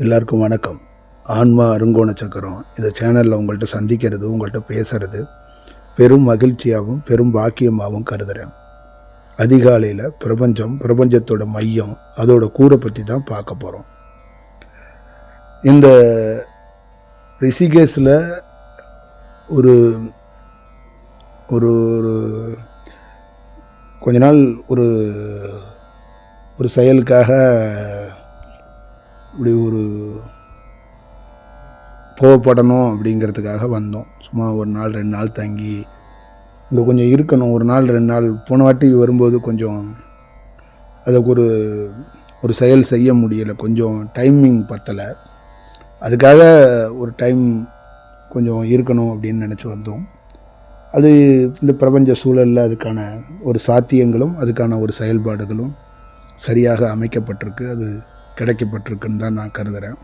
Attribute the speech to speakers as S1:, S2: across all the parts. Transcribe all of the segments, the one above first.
S1: எல்லாருக்கும் வணக்கம். ஆன்மா அருங்கோண சக்கரம். இந்த சேனலில் உங்கள்கிட்ட சந்திக்கிறது உங்கள்கிட்ட பேசுகிறது பெரும் மகிழ்ச்சியாகவும் பெரும் பாக்கியமாகவும் கருதுகிறேன் அதிகாலையில் பிரபஞ்சம் பிரபஞ்சத்தோட மையம் அதோட கூரை பற்றி தான் பார்க்க போகிறோம் இந்த ரிஷிகேஷில் ஒரு ஒரு ஒரு கொஞ்ச நாள் ஒரு ஒரு செயலுக்காக இப்படி ஒரு போகப்படணும் அப்படிங்கிறதுக்காக வந்தோம். சும்மா ஒரு நாள் ரெண்டு நாள் தங்கி இங்கே கொஞ்சம் இருக்கணும். ஒரு நாள் ரெண்டு நாள் போன வாட்டி வரும்போது கொஞ்சம் அதுக்கு ஒரு ஒரு செயல் செய்ய முடியலை. கொஞ்சம் டைமிங் பத்தலை. அதுக்காக ஒரு டைம் கொஞ்சம் இருக்கணும் அப்படின்னு நினச்சி வந்தோம். அது இந்த பிரபஞ்ச சூழலில் அதுக்கான ஒரு சாத்தியங்களும் அதுக்கான ஒரு செயல்பாடுகளும் சரியாக அமைக்கப்பட்டிருக்கு. அது கிடைக்கப்பட்டிருக்குன்னு தான் நான் கருதுகிறேன்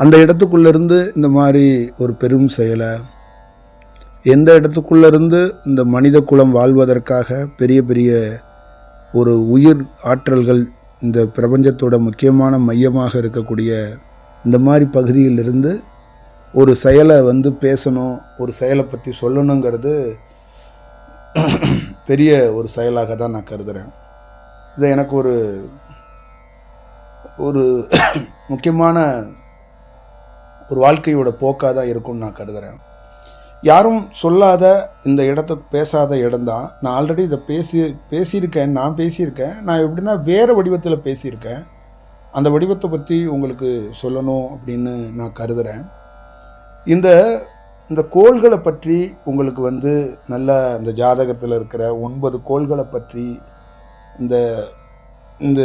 S1: அந்த இடத்துக்குள்ளேருந்து இந்த மாதிரி ஒரு பெரும் செயலை எந்த இடத்துக்குள்ளேருந்து இந்த மனித குலம் வாழ்வதற்காக பெரிய பெரிய ஒரு உயிர் ஆற்றல்கள் இந்த பிரபஞ்சத்தோட முக்கியமான மையமாக இருக்கக்கூடிய இந்த மாதிரி பகுதியிலிருந்து ஒரு செயலை வந்து பேசணும் ஒரு செயலை பற்றி சொல்லணுங்கிறது பெரிய ஒரு செயலாக தான் நான் கருதுகிறேன் இது எனக்கு ஒரு ஒரு முக்கியமான ஒரு வாழ்க்கையோட போக்காக தான் இருக்கும்னு நான் கருதுகிறேன் யாரும் சொல்லாத இந்த இடத்த பேசாத இடம்தான். நான் ஆல்ரெடி இதை பேசி பேசியிருக்கேன் நான் பேசியிருக்கேன். நான் எப்படின்னா வேறு வடிவத்தில் பேசியிருக்கேன். அந்த வடிவத்தை பற்றி உங்களுக்கு சொல்லணும் அப்படின்னு நான் கருதுகிறேன் இந்த இந்த கோள்களை பற்றி உங்களுக்கு வந்து நல்ல இந்த ஜாதகத்தில் இருக்கிற ஒன்பது கோள்களை பற்றி இந்த இந்த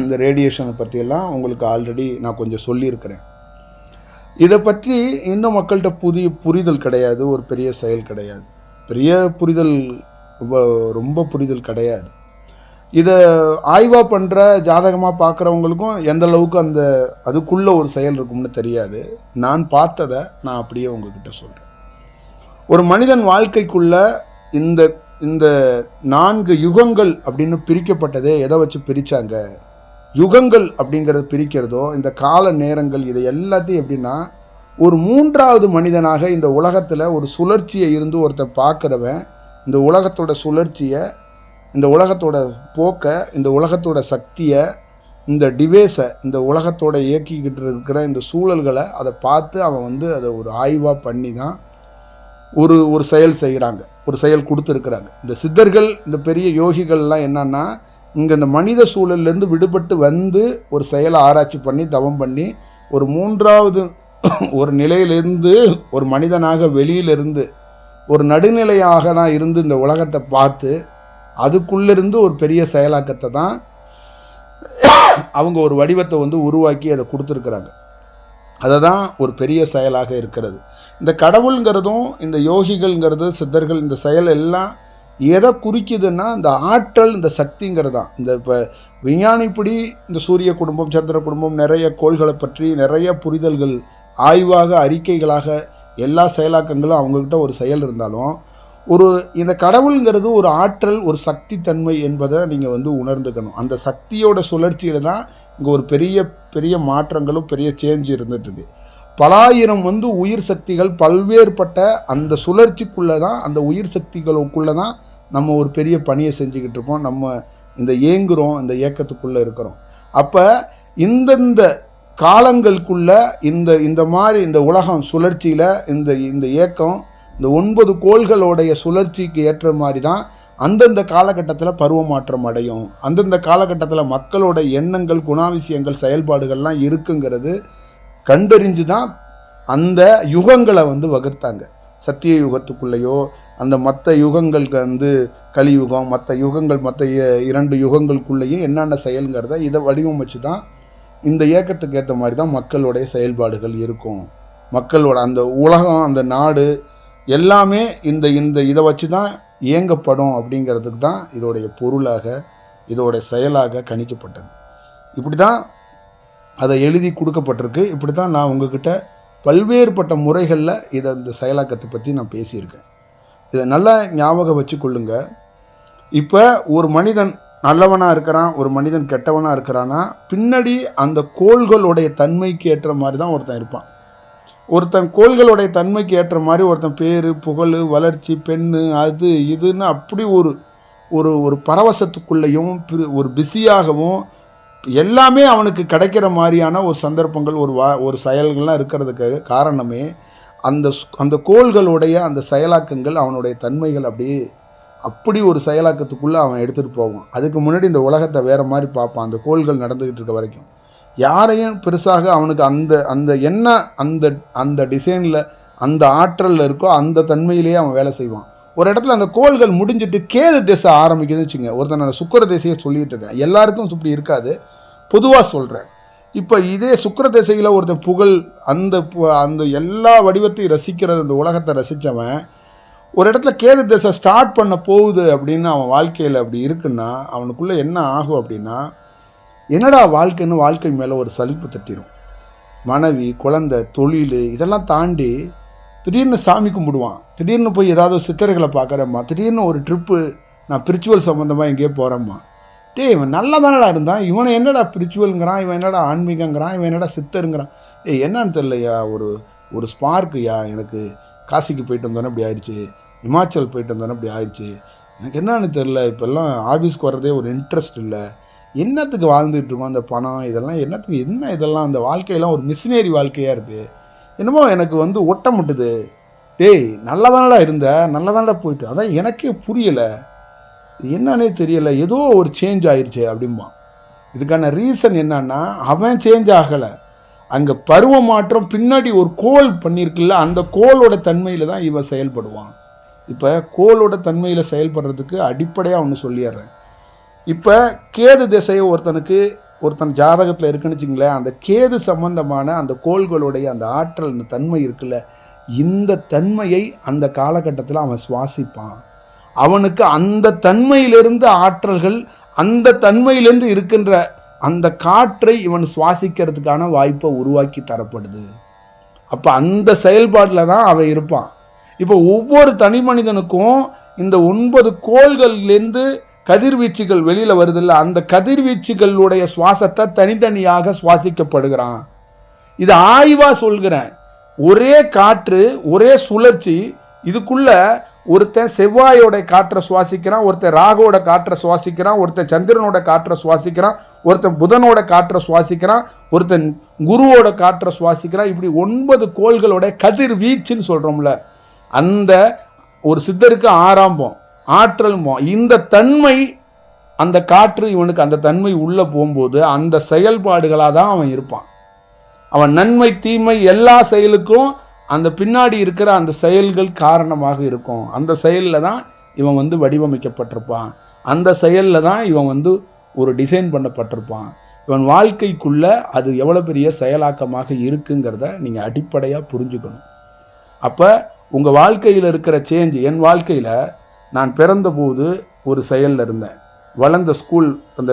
S1: இந்த ரேடியேஷனை பற்றியெல்லாம் உங்களுக்கு ஆல்ரெடி நான் கொஞ்சம் சொல்லியிருக்கிறேன். இதை பற்றி இன்னும் மக்கள்கிட்ட புதிய புரிதல் கிடையாது ஒரு பெரிய செயல் கிடையாது. பெரிய புரிதல் ரொம்ப ரொம்ப புரிதல் கிடையாது. இதை ஆய்வாக பண்ணுற ஜாதகமாக பார்க்குறவங்களுக்கும் எந்த அளவுக்கு அந்த அதுக்குள்ளே ஒரு செயல் இருக்கும்னு தெரியாது. நான் பார்த்ததை நான் அப்படியே உங்ககிட்ட சொல்கிறேன் ஒரு மனிதன் வாழ்க்கைக்குள்ளே இந்த இந்த நான்கு யுகங்கள் அப்படின்னு பிரிக்கப்பட்டதே எதை வச்சு பிரித்தாங்க யுகங்கள் அப்படிங்கிறத பிரிக்கிறதோ இந்த கால நேரங்கள் இதை எல்லாத்தையும் எப்படின்னா ஒரு மூன்றாவது மனிதனாக இந்த உலகத்தில் ஒரு சுழற்சியை இருந்து ஒருத்தர் பார்க்குறவன் இந்த உலகத்தோட சுழற்சியை இந்த உலகத்தோட போக்கை இந்த உலகத்தோட சக்தியை இந்த டிவேஸை இந்த உலகத்தோட இயக்கிக்கிட்டு இருக்கிற இந்த சூழல்களை அதை பார்த்து அவன் வந்து அதை ஒரு ஆய்வாக பண்ணி தான் ஒரு ஒரு செயல் செய்கிறாங்க ஒரு செயல் கொடுத்துருக்குறாங்க. இந்த சித்தர்கள் இந்த பெரிய யோகிகள்லாம் என்னன்னா இங்கே இந்த மனித சூழல்லேருந்து விடுபட்டு வந்து ஒரு செயலை ஆராய்ச்சி பண்ணி தவம் பண்ணி ஒரு மூன்றாவது ஒரு நிலையிலிருந்து ஒரு மனிதனாக வெளியிலிருந்து ஒரு நடுநிலையாக தான் இருந்து இந்த உலகத்தை பார்த்து அதுக்குள்ளேருந்து ஒரு பெரிய செயலாக்கத்தை தான் அவங்க ஒரு வடிவத்தை வந்து உருவாக்கி அதை கொடுத்துருக்குறாங்க. அதை தான் ஒரு பெரிய செயலாக இருக்கிறது. இந்த கடவுளுங்கிறதும் இந்த யோகிகள்ங்கிறது சித்தர்கள் இந்த செயல் எல்லாம் எதை குறிக்குதுன்னா இந்த ஆற்றல் இந்த சக்திங்கிறது தான் இந்த இப்போ விஞ்ஞானிப்படி இந்த சூரிய குடும்பம் சந்திர குடும்பம் நிறைய கோள்களை பற்றி நிறைய புரிதல்கள் ஆய்வாக அறிக்கைகளாக எல்லா செயலாக்கங்களும் அவங்கக்கிட்ட ஒரு செயல் இருந்தாலும் ஒரு இந்த கடவுளுங்கிறது ஒரு ஆற்றல் ஒரு சக்தி தன்மை என்பதை நீங்கள் வந்து உணர்ந்துக்கணும். அந்த சக்தியோட சுழற்சியில் தான் இங்கே ஒரு பெரிய பெரிய மாற்றங்களும் பெரிய சேஞ்ச் இருந்துகிட்ருக்கு பலாயிரம் வந்து உயிர் சக்திகள் பல்வேறுபட்ட அந்த சுழற்சிக்குள்ளே தான் அந்த உயிர் சக்திகளுக்குள்ளே தான் நம்ம ஒரு பெரிய பணியை செஞ்சுக்கிட்டு இருக்கோம். நம்ம இந்த ஏங்குறோம் இந்த இயக்கத்துக்குள்ளே இருக்கிறோம். அப்போ இந்தந்த காலங்களுக்குள்ள இந்த இந்த மாதிரி இந்த உலகம் சுழற்சியில் இந்த இந்த இயக்கம் இந்த ஒன்பது கோள்களுடைய சுழற்சிக்கு ஏற்ற மாதிரி தான் அந்தந்த காலகட்டத்தில் பருவமாற்றம் அடையும். அந்தந்த காலகட்டத்தில் மக்களோட எண்ணங்கள் குணாதிசயங்கள் செயல்பாடுகள்லாம் இருக்குங்கிறது கண்டறிஞ்சு தான் அந்த யுகங்களை வந்து வகுத்தாங்க. சத்திய யுகத்துக்குள்ளேயோ அந்த மற்ற யுகங்களுக்கு வந்து கலியுகம் மற்ற யுகங்கள் மற்ற இரண்டு யுகங்களுக்குள்ளேயும் என்னென்ன செயலுங்கிறத இதை வடிவமைச்சு தான் இந்த இயக்கத்துக்கு ஏற்ற மாதிரி தான் மக்களுடைய செயல்பாடுகள் இருக்கும். மக்களோட அந்த உலகம் அந்த நாடு எல்லாமே இந்த இந்த இதை வச்சு தான் இயங்கப்படும் அப்படிங்கிறதுக்கு தான் இதோடைய பொருளாக இதோடைய செயலாக கணிக்கப்பட்டது. இப்படி தான் அதை எழுதி கொடுக்கப்பட்டிருக்கு. இப்படி தான் நான் உங்ககிட்ட பல்வேறுபட்ட முறைகளில் இதை இந்த செயலாக்கத்தை பற்றி நான் பேசியிருக்கேன். இதை நல்லா ஞாபகம் வச்சு கொள்ளுங்க இப்போ ஒரு மனிதன் நல்லவனாக இருக்கிறான் ஒரு மனிதன் கெட்டவனாக இருக்கிறான்னா பின்னாடி அந்த கோள்களுடைய தன்மைக்கு ஏற்ற மாதிரி தான் ஒருத்தன் இருப்பான். ஒருத்தன் கோள்களுடைய தன்மைக்கு ஏற்ற மாதிரி ஒருத்தன் பேர் புகழ் வளர்ச்சி பெண்ணு அது இதுன்னு அப்படி ஒரு ஒரு ஒரு பரவசத்துக்குள்ளேயும் ஒரு பிஸியாகவும் எல்லாமே அவனுக்கு கிடைக்கிற மாதிரியான ஒரு சந்தர்ப்பங்கள் ஒரு வா ஒரு செயல்கள்லாம் இருக்கிறதுக்கு காரணமே அந்த ஸ்- அந்த கோள்களுடைய அந்த செயலாக்கங்கள் அவனுடைய தன்மைகள் அப்படியே அப்படி ஒரு செயலாக்கத்துக்குள்ளே அவன் எடுத்துகிட்டு போவான். அதுக்கு முன்னாடி இந்த உலகத்தை வேறு மாதிரி பார்ப்பான். அந்த கோள்கள் நடந்துக்கிட்டு இருக்க வரைக்கும். யாரையும் பெருசாக அவனுக்கு அந்த அந்த என்ன அந்த அந்த டிசைனில் அந்த ஆற்றலில் இருக்கோ அந்த தன்மையிலேயே அவன் வேலை செய்வான். ஒரு இடத்துல அந்த கோள்கள் முடிஞ்சிட்டு கேது திசை ஆரம்பிக்குதுன்னு வச்சுங்க ஒருத்தன் நான் சுக்கர திசையை சொல்லிகிட்டு இருக்கேன். எல்லாருக்கும் இப்படி இருக்காது. பொதுவாக சொல்கிறேன் இப்போ இதே சுக்கர திசையில் ஒருத்தன் புகழ் அந்த பு- அந்த எல்லா வடிவத்தையும் ரசிக்கிறது அந்த உலகத்தை ரசித்தவன் ஒரு இடத்துல கேது திசை ஸ்டார்ட் பண்ண போகுது அப்படின்னு அவன் வாழ்க்கையில் அப்படி இருக்குன்னா அவனுக்குள்ளே என்ன ஆகும் அப்படின்னா என்னடா வாழ்க்கைன்னு வாழ்க்கை மேலே ஒரு சலிப்பு தட்டிடும் மனைவி குழந்தை தொழில் இதெல்லாம் தாண்டி திடீர்னு சாமி கும்பிடுவான். திடீர்னு போய் ஏதாவது சித்தர்களை பார்க்குறேம்மா. திடீர்னு ஒரு ட்ரிப்பு நான் பிரிச்சுவல் சம்மந்தமாக எங்கேயோ போகிறேம்மா டேய் இவன் நல்லா தானடா இருந்தான். இவனை என்னடா பிரிச்சுவலுங்கிறான் இவன் என்னடா ஆன்மீகங்கிறான் இவன் என்னடா சித்தருங்கிறான். ஏய் என்னன்னு தெரியலையா? ஒரு ஒரு ஸ்பார்க்குயா எனக்கு காசிக்கு போயிட்டு வந்தோன்னே இப்படி ஆயிடுச்சு. இமாச்சல் போயிட்டு வந்தோன்னே இப்படி ஆயிடுச்சு. எனக்கு என்னன்னு தெரில இப்போல்லாம் ஆஃபீஸ்க்கு வர்றதே ஒரு இன்ட்ரெஸ்ட் இல்லை. என்னத்துக்கு வாழ்ந்துட்டு இருக்கோம் அந்த பணம் இதெல்லாம்? என்னத்துக்கு என்ன இதெல்லாம்? அந்த வாழ்க்கையெல்லாம் ஒரு மிஷினரி வாழ்க்கையாக இருக்குது என்னமோ எனக்கு வந்து ஒட்ட முட்டுது டேய் நல்லா தானடா இருந்த? நல்லா தானடா போயிட்டு? அதான் எனக்கே புரியலை. என்னன்னே தெரியலை. ஏதோ ஒரு சேஞ்ச் ஆயிடுச்சு அப்படிம்பான். இதுக்கான ரீசன் என்னன்னா அவன் சேஞ்ச் ஆகலை. அங்கே பருவ மாற்றம் பின்னாடி ஒரு கோல் பண்ணியிருக்குல்ல அந்த கோலோட தன்மையில் தான் இவன் செயல்படுவான். இப்போ கோலோட தன்மையில் செயல்படுறதுக்கு அடிப்படையாக ஒன்று சொல்லிடுறேன். இப்போ கேது திசையை ஒருத்தனுக்கு ஒருத்தன் ஜாதகத்தில் இருக்குன்னு வச்சுங்களேன் அந்த கேது சம்பந்தமான அந்த கோள்களுடைய அந்த ஆற்றல் அந்த தன்மை இருக்குல்ல இந்த தன்மையை அந்த காலகட்டத்தில் அவன் சுவாசிப்பான். அவனுக்கு அந்த தன்மையிலிருந்து ஆற்றல்கள் அந்த தன்மையிலிருந்து இருக்கின்ற அந்த காற்றை இவன் சுவாசிக்கிறதுக்கான வாய்ப்பை உருவாக்கி தரப்படுது. அப்போ அந்த செயல்பாட்டில் தான் அவன் இருப்பான். இப்போ ஒவ்வொரு தனி மனிதனுக்கும் இந்த ஒன்பது கோள்கள்லேருந்து கதிர்வீச்சுகள் வெளியில் வருதில்ல அந்த கதிர்வீச்சுகளுடைய சுவாசத்தை தனித்தனியாக சுவாசிக்கப்படுகிறான். இது ஆய்வாக சொல்கிறேன். ஒரே காற்று ஒரே சுழற்சி இதுக்குள்ள ஒருத்தன் செவ்வாயோட காற்றை சுவாசிக்கிறான் ஒருத்தன் ராகோட காற்றை சுவாசிக்கிறான் ஒருத்தன் சந்திரனோட காற்றை சுவாசிக்கிறான் ஒருத்தன் புதனோட காற்றை சுவாசிக்கிறான் ஒருத்தன் குருவோட காற்றை சுவாசிக்கிறான். இப்படி ஒன்பது கோள்களோட கதிர்வீச்சுன்னு சொல்கிறோம்ல அந்த ஒரு சித்தருக்கு ஆரம்பம் ஆற்றல் இந்த தன்மை அந்த காற்று இவனுக்கு அந்த தன்மை உள்ளே போகும்போது அந்த செயல்பாடுகளாக தான் அவன் இருப்பான். அவன் நன்மை தீமை எல்லா செயலுக்கும் அந்த பின்னாடி இருக்கிற அந்த செயல்கள் காரணமாக இருக்கும். அந்த செயலில் தான் இவன் வந்து வடிவமைக்கப்பட்டிருப்பான். அந்த செயலில் தான் இவன் வந்து ஒரு டிசைன் பண்ணப்பட்டிருப்பான். இவன் வாழ்க்கைக்குள்ளே அது எவ்வளோ பெரிய செயலாக்கமாக இருக்குங்கிறத நீங்கள் அடிப்படையாக புரிஞ்சுக்கணும். அப்போ உங்கள் வாழ்க்கையில் இருக்கிற சேஞ்ச் என் வாழ்க்கையில் நான் பிறந்தபோது ஒரு செயலில் இருந்தேன். வளர்ந்த ஸ்கூல் அந்த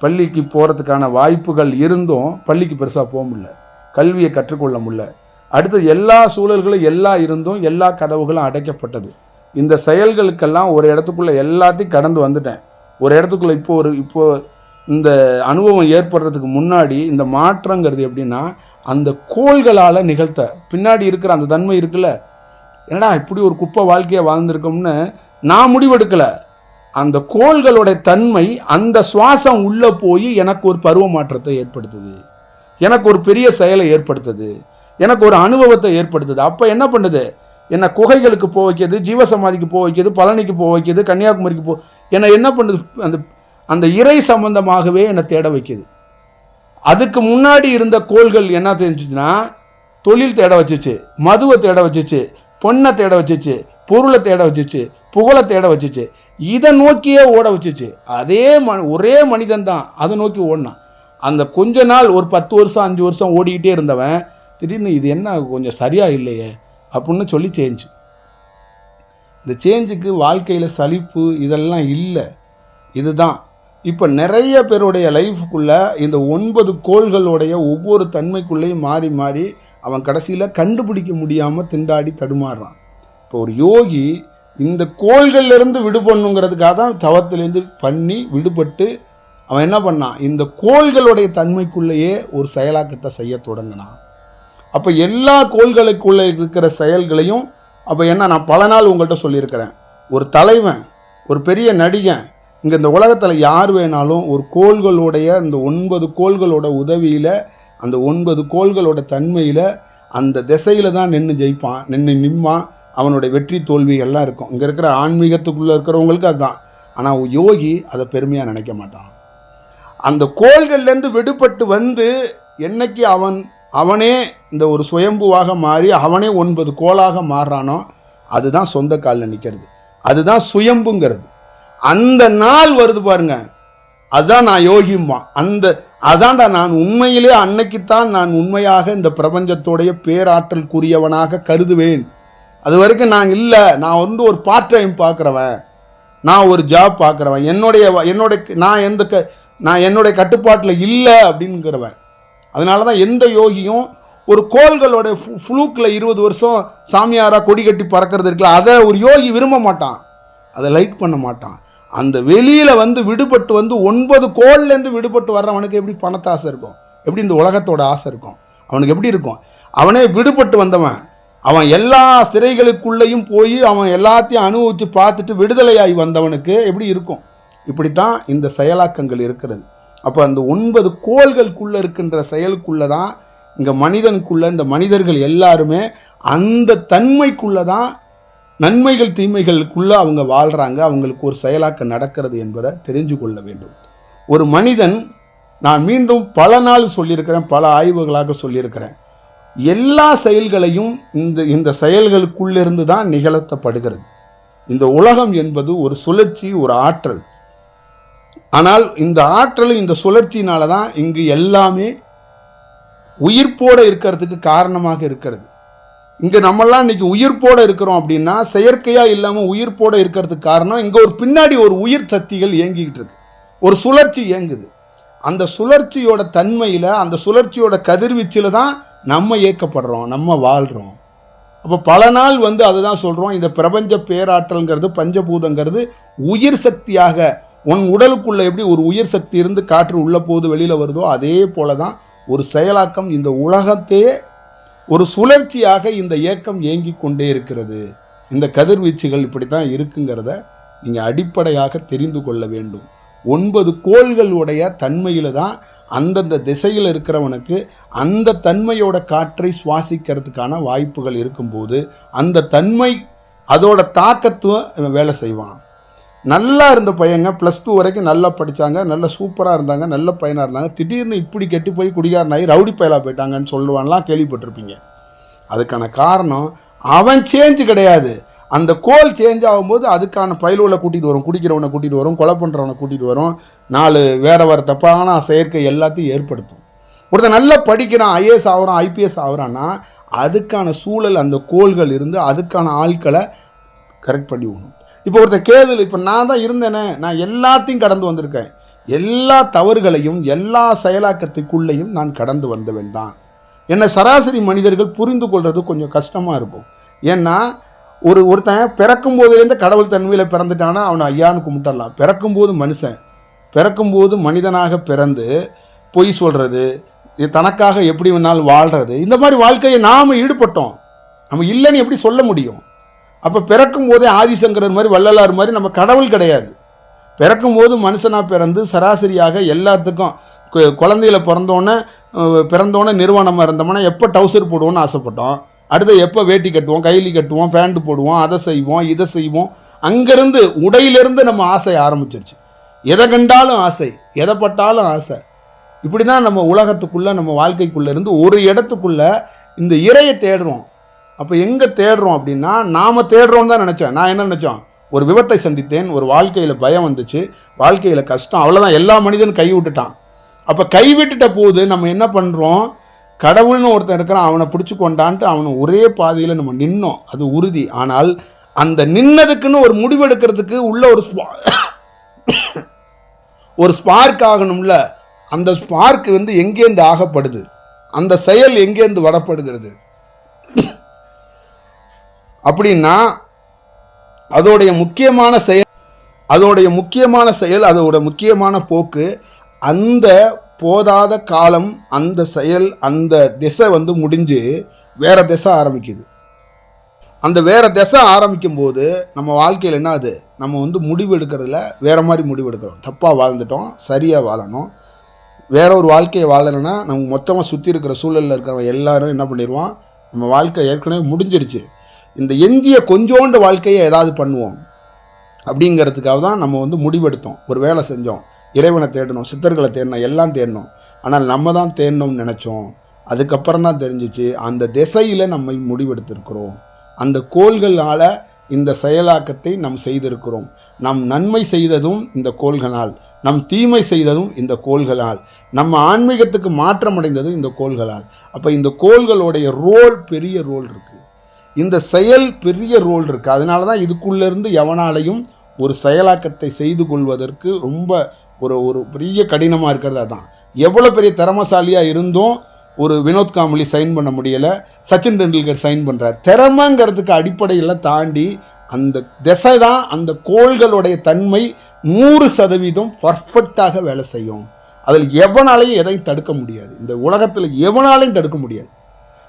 S1: பள்ளிக்கு போகிறதுக்கான வாய்ப்புகள் இருந்தும் பள்ளிக்கு பெருசாக போக முடியல. கல்வியை கற்றுக்கொள்ள முடியல. அடுத்து எல்லா சூழல்களும் எல்லாம் இருந்தும் எல்லா கதவுகளும் அடைக்கப்பட்டது. இந்த செயல்களுக்கெல்லாம் ஒரு இடத்துக்குள்ளே எல்லாத்தையும் கடந்து வந்துட்டேன். ஒரு இடத்துக்குள்ளே இப்போ ஒரு இப்போ இந்த அனுபவம் ஏற்படுறதுக்கு முன்னாடி இந்த மாற்றங்கிறது எப்படின்னா அந்த கோள்களால் நிகழ்த்த. பின்னாடி இருக்கிற அந்த தன்மை இருக்குல்ல என்னடா இப்படி ஒரு குப்பை வாழ்க்கையை வாழ்ந்திருக்கோம்னு நான் முடிவெடுக்கலை. அந்த கோள்களுடைய தன்மை அந்த சுவாசம் உள்ளே போய் எனக்கு ஒரு பருவ மாற்றத்தை ஏற்படுத்துது. எனக்கு ஒரு பெரிய செயலை ஏற்படுத்துது. எனக்கு ஒரு அனுபவத்தை ஏற்படுத்துது. அப்போ என்ன பண்ணுது? என்னை குகைகளுக்கு போக வைக்கிது ஜீவசமாதிக்கு போக வைக்கிது பழனிக்கு போக வைக்கிது கன்னியாகுமரிக்கு போ என்னை என்ன பண்ணுது? அந்த அந்த இறை சம்பந்தமாகவே என்னை தேட வைக்கிது. அதுக்கு முன்னாடி இருந்த கோள்கள் என்ன தெரிஞ்சிச்சுன்னா தொழில் தேட வச்சுச்சு மதுவை தேட வச்சுச்சு பொண்ணை தேட வச்சுச்சு பொருளை தேட வச்சுச்சு புகழை தேட வச்சுச்சு இதை நோக்கியே ஓட வச்சுச்சு. அதே ம ஒரே மனிதன் தான் அதை நோக்கி ஓடினான். அந்த கொஞ்ச நாள் ஒரு பத்து வருஷம் அஞ்சு வருஷம் ஓடிக்கிட்டே இருந்தவன் திடீர்னு இது என்ன கொஞ்சம் சரியாக இல்லையே அப்படின்னு சொல்லி சேஞ்சு இந்த சேஞ்சுக்கு வாழ்க்கையில் சலிப்பு இதெல்லாம் இல்லை. இதுதான். இப்போ நிறைய பேருடைய லைஃபுக்குள்ளே இந்த ஒன்பது கோள்களுடைய ஒவ்வொரு தன்மைக்குள்ளேயும் மாறி மாறி அவன் கடைசியில் கண்டுபிடிக்க முடியாமல் திண்டாடி தடுமாறுறான். இப்போ ஒரு யோகி இந்த கோள்கள்லேருந்து விடுபடணுங்கிறதுக்காக தான் தவத்திலேருந்து பண்ணி விடுபட்டு அவன் என்ன பண்ணான்? இந்த கோள்களுடைய தன்மைக்குள்ளேயே ஒரு செயலாக்கத்தை செய்ய தொடங்கினான். அப்போ எல்லா கோள்களுக்குள்ளே இருக்கிற செயல்களையும் அப்போ என்ன நான் பல நாள் உங்கள்கிட்ட சொல்லியிருக்கிறேன். ஒரு தலைவன் ஒரு பெரிய நடிகன் இங்கே இந்த உலகத்தில் யார் வேணாலும் ஒரு கோள்களுடைய இந்த ஒன்பது கோள்களோட உதவியில் அந்த ஒன்பது கோள்களோட தன்மையில் அந்த திசையில் தான் நின்று ஜெயிப்பான் நின்று நிம்மான் அவனுடைய வெற்றி தோல்வி எல்லாம் இருக்கும். இங்கே இருக்கிற ஆன்மீகத்துக்குள்ளே இருக்கிறவங்களுக்கு அதுதான். ஆனால் யோகி அதை பெருமையாக நினைக்க மாட்டான். அந்த கோள்கள்லேருந்து விடுபட்டு வந்து என்னைக்கு அவன் அவனே இந்த ஒரு சுயம்புவாக மாறி அவனே ஒன்பது கோளாக மாறுறானோ அதுதான் சொந்த காலில் நிற்கிறது அதுதான் சுயம்புங்கிறது. அந்த நாள் வருது பாருங்க. அதுதான் நான் யோகிம்மா அந்த அதான்டா நான் உண்மையிலே அன்னைக்குத்தான் நான் உண்மையாக இந்த பிரபஞ்சத்தோடைய பேராற்றலுக்குரியவனாக கருதுவேன். அது வரைக்கும் நான் இல்லை. நான் வந்து ஒரு பார்ட் டைம் பார்க்குறவன் நான் ஒரு ஜாப் பார்க்குறவன் என்னுடைய என்னுடைய நான் எந்த க நான் என்னுடைய கட்டுப்பாட்டில் இல்லை அப்படிங்கிறவன். அதனால தான் எந்த யோகியும் ஒரு கோள்களோட ஃப்ளூக்கில் இருபது வருஷம் சாமியாராக கொடி கட்டி பறக்கிறது இருக்குல்ல அதை ஒரு யோகி விரும்ப மாட்டான். அதை லைக் பண்ண மாட்டான். அந்த வெளியில் வந்து விடுபட்டு வந்து ஒன்பது கோள்லேருந்து விடுபட்டு வர்றவனுக்கு எப்படி பணத்தை ஆசை இருக்கும்? எப்படி இந்த உலகத்தோட ஆசை இருக்கும்? அவனுக்கு எப்படி இருக்கும்? அவனே விடுபட்டு வந்தவன். அவன் எல்லா சிறைகளுக்குள்ளேயும் போய் அவன் எல்லாத்தையும் அனுபவித்து பார்த்துட்டு விடுதலையாகி வந்தவனுக்கு எப்படி இருக்கும்? இப்படித்தான் இந்த செயலாக்கங்கள் இருக்கிறது. அப்போ அந்த ஒன்பது கோள்களுக்குள்ளே இருக்கின்ற செயலுக்குள்ளே தான் இங்கே மனிதனுக்குள்ளே இந்த மனிதர்கள் எல்லாருமே அந்த தன்மைக்குள்ளே தான் நன்மைகள் தீமைகளுக்குள்ளே அவங்க வாழ்கிறாங்க அவங்களுக்கு ஒரு செயலாக்கம் நடக்கிறது என்பதை தெரிஞ்சு கொள்ள வேண்டும். ஒரு மனிதன் நான் மீண்டும் பல நாள் சொல்லியிருக்கிறேன் பல ஆய்வுகளாக சொல்லியிருக்கிறேன். எல்லா செயல்களையும் இந்த இந்த செயல்களுக்குள்ளிருந்து தான் நிகழ்த்தப்படுகிறது. இந்த உலகம் என்பது ஒரு சுழற்சி ஒரு ஆற்றல். ஆனால் இந்த ஆற்றலும் இந்த சுழற்சியினால தான் இங்கு எல்லாமே உயிர்ப்போடு இருக்கிறதுக்கு காரணமாக இருக்கிறது. இங்கே நம்மளாம் இன்றைக்கி உயிர்ப்போடு இருக்கிறோம் அப்படின்னா செயற்கையாக இல்லாமல் உயிர்ப்போடு இருக்கிறதுக்கு காரணம் இங்கே ஒரு பின்னாடி ஒரு உயிர் சக்திகள் இயங்கிக்கிட்டு இருக்கு. ஒரு சுழற்சி இயங்குது. அந்த சுழற்சியோட தன்மையில் அந்த சுழற்சியோட கதிர்வீச்சில் தான் நம்ம இயக்கப்படுறோம் நம்ம வாழ்கிறோம் அப்போ பல நாள் வந்து அதுதான் சொல்கிறோம் இந்த பிரபஞ்ச பேராற்றல்ங்கிறது பஞ்சபூதங்கிறது உயிர் சக்தியாக உன் உடலுக்குள்ளே எப்படி ஒரு உயிர் சக்தி இருந்து காற்று உள்ளே போது வெளியில் வருதோ அதே போல தான் ஒரு செயலாக்கம் இந்த உலகத்தையே ஒரு சுழற்சியாக இந்த இயக்கம் இயங்கி கொண்டே இருக்கிறது. இந்த கதிர்வீச்சுகள் இப்படி தான் இருக்குங்கிறத நீங்கள் அடிப்படையாக தெரிந்து கொள்ள வேண்டும். ஒன்பது கோள்களுடைய தன்மையில் தான் அந்தந்த திசையில் இருக்கிறவனுக்கு அந்த தன்மையோட காற்றை சுவாசிக்கிறதுக்கான வாய்ப்புகள் இருக்கும்போது அந்த தன்மை அதோட தாக்கத்துவம் வேலை செய்வான். நல்லா இருந்த பையங்க. ப்ளஸ் டூ வரைக்கும் நல்லா படித்தாங்க நல்ல சூப்பராக இருந்தாங்க. நல்ல பையனாக இருந்தாங்க. திடீர்னு இப்படி கெட்டு போய் குடிகாரனாகி ரவுடி பயலாக போயிட்டாங்கன்னு சொல்லுவான்லாம் கேள்விப்பட்டிருப்பீங்க. அதுக்கான காரணம் அவன் சேஞ்சு கிடையாது. அந்த கோல் சேஞ்ச் ஆகும்போது அதுக்கான பயிலுவில் கூட்டிகிட்டு வரும். குடிக்கிறவனை கூட்டிகிட்டு வரும். கொலை பண்ணுறவனை கூட்டிகிட்டு வரும். நாலு வேறு வேறு தப்பான செயற்கை எல்லாத்தையும் ஏற்படுத்தும். ஒருத்தன் நல்லா படிக்கிறான் ஐஏஎஸ் ஆகிறான் ஐபிஎஸ் ஆகிறான்னா அதுக்கான சூழல் அந்த கோள்கள் இருந்து அதுக்கான ஆட்களை கரெக்ட் பண்ணி விடணும். இப்போ ஒருத்தர் கேதுல இப்போ நான் தான் இருந்தேனே நான் எல்லாத்தையும் கடந்து வந்திருக்கேன். எல்லா தவறுகளையும் எல்லா செயலாக்கத்துக்குள்ளேயும் நான் கடந்து வந்தவன் தான். என்னை சராசரி மனிதர்கள் புரிந்து கொள்வது கொஞ்சம் கஷ்டமாக இருக்கும். ஏன்னா ஒரு ஒருத்தன் பிறக்கும் போதுலேருந்து கடவுள் தன்மையில் பிறந்துட்டானா அவனை ஐயான்னு கும்பிட்டுடலாம். பிறக்கும்போது மனுஷன் பிறக்கும்போது மனிதனாக பிறந்து பொய் சொல்கிறது தனக்காக எப்படி வேணாலும் வாழ்கிறது இந்த மாதிரி வாழ்க்கையை நாம் ஈடுபட்டோம். நம்ம இல்லைன்னு எப்படி சொல்ல முடியும்? அப்போ பிறக்கும் போதே ஆதிசங்கரர் மாதிரி வள்ளலார் மாதிரி நம்ம கடவுள் கிடையாது. பிறக்கும் போது மனுஷனாக பிறந்து சராசரியாக எல்லாத்துக்கும் கு- குழந்தையில பிறந்தோன்னே அஹ், பிறந்தோன்னே நிறுவனமாக இருந்தோம்னா எப்போ டவுசர் போடுவோன்னு ஆசைப்பட்டோம். அடுத்து எப்போ வேட்டி கட்டுவோம் கைலி கட்டுவோம் பேண்ட் போடுவோம் அதை செய்வோம் இதை செய்வோம். அங்கேருந்து உடையிலிருந்து நம்ம ஆசை ஆரம்பிச்சிருச்சு. எதை கண்டாலும் ஆசை எதை பட்டாலும் ஆசை. இப்படி தான் நம்ம உலகத்துக்குள்ளே நம்ம வாழ்க்கைக்குள்ளே இருந்து ஒரு இடத்துக்குள்ளே இந்த இறையை தேடுறோம். அப்போ எங்கே தேடுறோம் அப்படின்னா நாம் தேடுறோம் தான் நினச்சேன் நான் என்ன நினச்சோம்? ஒரு விபத்தை சந்தித்தேன் ஒரு வாழ்க்கையில் பயம் வந்துச்சு வாழ்க்கையில் கஷ்டம் அவ்வளோதான் எல்லா மனிதனும் கை விட்டுட்டான். அப்போ கை விட்டுட்ட போது நம்ம என்ன பண்ணுறோம் கடவுள்னு ஒருத்தன் இருக்கிறான் அவனை பிடிச்சி கொண்டான்ட்டு அவனை ஒரே பாதையில் நம்ம நின்னோம். அது உறுதி. ஆனால் அந்த நின்னதுக்குன்னு ஒரு முடிவெடுக்கிறதுக்கு உள்ள ஒரு ஸ்பா- ஒரு ஸ்பார்க் ஆகணும்ல. அந்த ஸ்பார்க் வந்து எங்கேருந்து ஆகப்படுது? அந்த செயல் எங்கேருந்து வரப்படுகிறது? அப்படின்னா அதோடைய முக்கியமான செயல் அதோடைய முக்கியமான செயல் அதோட முக்கியமான போக்கு அந்த போதாத காலம் அந்த செயல் அந்த திசை வந்து முடிஞ்சு வேறு திசை ஆரம்பிக்குது. அந்த வேறு திசை ஆரம்பிக்கும் போது நம்ம வாழ்க்கையில் என்ன அது நம்ம வந்து முடிவு எடுக்கிறதுல வேறு மாதிரி முடிவு எடுக்கிறோம். தப்பாக வாழ்ந்துட்டோம் சரியாக வாழணும். வேற ஒரு வாழ்க்கையை வாழலைன்னா நம்ம மொத்தமாக சுற்றி இருக்கிற சூழலில் இருக்கிறவங்க எல்லாரும் என்ன பண்ணிடுவோம் நம்ம வாழ்க்கை ஏற்கனவே முடிஞ்சிருச்சு. இந்த எஞ்சிய கொஞ்சோண்டு வாழ்க்கையை ஏதாவது பண்ணுவோம். அப்படிங்கிறதுக்காக தான் நம்ம வந்து முடிவெடுத்தோம். ஒரு வேலை செஞ்சோம். இறைவனை தேடணும் சித்தர்களை தேடணும் எல்லாம் தேடணும். ஆனால் நம்ம தான் தேடணும்னு நினச்சோம். அதுக்கப்புறம் தான் தெரிஞ்சிச்சு அந்த திசையில் நம்ம முடிவெடுத்திருக்கிறோம். அந்த கோள்களால் இந்த செயலாக்கத்தை நாம் செய்திருக்கிறோம். நம் நன்மை செய்ததும் இந்த கோள்களால் நம் தீமை செய்ததும் இந்த கோள்களால் நம்ம ஆன்மீகத்துக்கு மாற்றம் அடைந்ததும் இந்த கோள்களால். அப்போ இந்த கோள்களுடைய ரோல் பெரிய ரோல் இருக்குது இந்த செயல் பெரிய ரோல் இருக்குது அதனால தான் இதுக்குள்ளேருந்து எவனாலையும் ஒரு செயலாக்கத்தை செய்து கொள்வதற்கு ரொம்ப ஒரு ஒரு பெரிய கடினமாக இருக்கிறது அதான். எவ்வளோ பெரிய திறமசாலியாக இருந்தும் ஒரு வினோத் காமலி சைன் பண்ண முடியலை சச்சின் டெண்டுல்கர் சைன் பண்ணுறார் திறமைங்கிறதுக்கு அடிப்படையில் தாண்டி அந்த திசை தான் அந்த கோள்களுடைய தன்மை நூறு சதவீதம் பர்ஃபெக்டாக வேலை செய்யும். அதில் எவனாலையும் எதையும் தடுக்க முடியாது. இந்த உலகத்தில் எவனாலையும் தடுக்க முடியாது.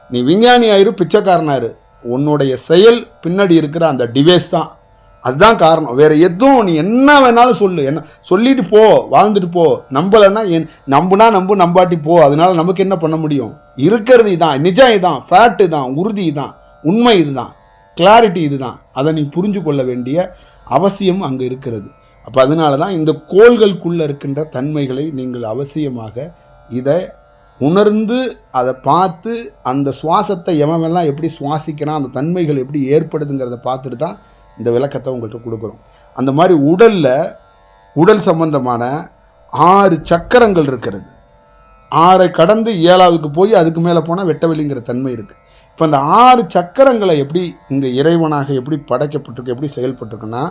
S1: நீ விஞ்ஞானி ஆயிரு பிச்சைக்காரனாயிரு. உன்னுடைய செயல் பின்னாடி இருக்கிற அந்த டிவைஸ் தான். அதுதான் காரணம். வேறு எதுவும் நீ என்ன வேணாலும் சொல்லு. என்ன சொல்லிட்டு போ வாழ்ந்துட்டு போ. நம்பலைன்னா என் நம்புனா நம்பு நம்பாட்டி போ. அதனால நமக்கு என்ன பண்ண முடியும்? இருக்கிறது இதான். நிஜம் இதான். ஃபேட்டு தான் உறுதி தான் உண்மை இதுதான். கிளாரிட்டி இதுதான். அதை நீ புரிஞ்சு கொள்ள வேண்டிய அவசியம் அங்கே இருக்கிறது. அப்போ அதனால தான் இந்த கோள்களுக்குள்ளே இருக்கின்ற தன்மைகளை நீங்கள் அவசியமாக இதை உணர்ந்து அதை பார்த்து அந்த சுவாசத்தை எவன்லாம் எப்படி சுவாசிக்கிறான் அந்த தன்மைகள் எப்படி ஏற்படுதுங்கிறத பார்த்துட்டு தான் இந்த விளக்கத்தை உங்கள்கிட்ட கொடுக்குறோம். அந்த மாதிரி உடலில் உடல் சம்பந்தமான ஆறு சக்கரங்கள் இருக்கிறது. ஆறை கடந்து ஏழாவதுக்கு போய் அதுக்கு மேலே போனால் வெட்டவெளிங்கிற தன்மை இருக்குது இப்போ அந்த ஆறு சக்கரங்களை எப்படி இங்கே இறைவனாக எப்படி படைக்கப்பட்டிருக்கு எப்படி செயல்பட்டிருக்குன்னா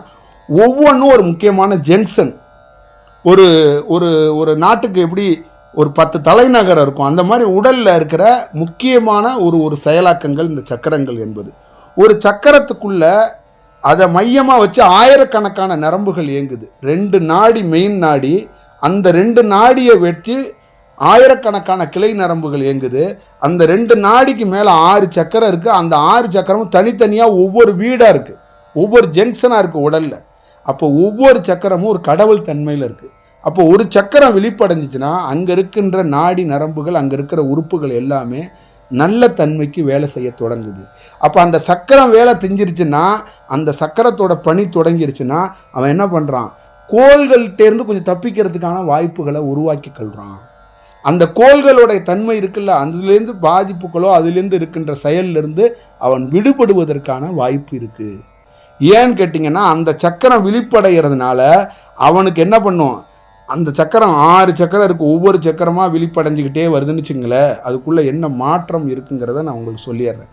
S1: ஒவ்வொன்றும் ஒரு முக்கியமான ஜங்ஷன். ஒரு ஒரு ஒரு நாட்டுக்கு எப்படி ஒரு பத்து தலைநகரம் இருக்கும். அந்த மாதிரி உடலில் இருக்கிற முக்கியமான ஒரு ஒரு செயலாக்கங்கள் இந்த சக்கரங்கள் என்பது. ஒரு சக்கரத்துக்குள்ள அதை மையமாக வச்சு ஆயிரக்கணக்கான நரம்புகள் இயங்குது. ரெண்டு நாடி மெயின் நாடி. அந்த ரெண்டு நாடியை வச்சு ஆயிரக்கணக்கான கிளை நரம்புகள் இயங்குது. அந்த ரெண்டு நாடிக்கு மேலே ஆறு சக்கரம் இருக்குது அந்த ஆறு சக்கரமும் தனித்தனியாக ஒவ்வொரு வீடாக இருக்குது ஒவ்வொரு ஜங்ஷனாக இருக்குது உடலில். அப்போ ஒவ்வொரு சக்கரமும் ஒரு கடவுள் தன்மையில் இருக்குது அப்போ ஒரு சக்கரம் விழிப்படைஞ்சிச்சுன்னா அங்கே இருக்கின்ற நாடி நரம்புகள் அங்கே இருக்கிற உறுப்புகள் எல்லாமே நல்ல தன்மைக்கு வேலை செய்ய தொடங்குது. அப்போ அந்த சக்கரம் வேலை செஞ்சிருச்சுன்னா அந்த சக்கரத்தோட பணி தொடங்கிருச்சுன்னா அவன் என்ன பண்ணுறான் கோள்கள்கிட்டேருந்து கொஞ்சம் தப்பிக்கிறதுக்கான வாய்ப்புகளை உருவாக்கி கொள்கிறான் அந்த கோள்களுடைய தன்மை இருக்குல்ல அதுலேருந்து பாதிப்புகளோ அதுலேருந்து இருக்கின்ற செயல்லேருந்து அவன் விடுபடுவதற்கான வாய்ப்பு இருக்குது ஏன்னு கேட்டிங்கன்னா அந்த சக்கரம் விழிப்படைகிறதுனால அவனுக்கு என்ன பண்ணும்? அந்த சக்கரம் ஆறு சக்கரம் இருக்குது ஒவ்வொரு சக்கரமாக விழிப்படைஞ்சிக்கிட்டே வருதுன்னு வச்சுங்களேன் அதுக்குள்ளே என்ன மாற்றம் இருக்குங்கிறத நான் உங்களுக்கு சொல்லிடுறேன்.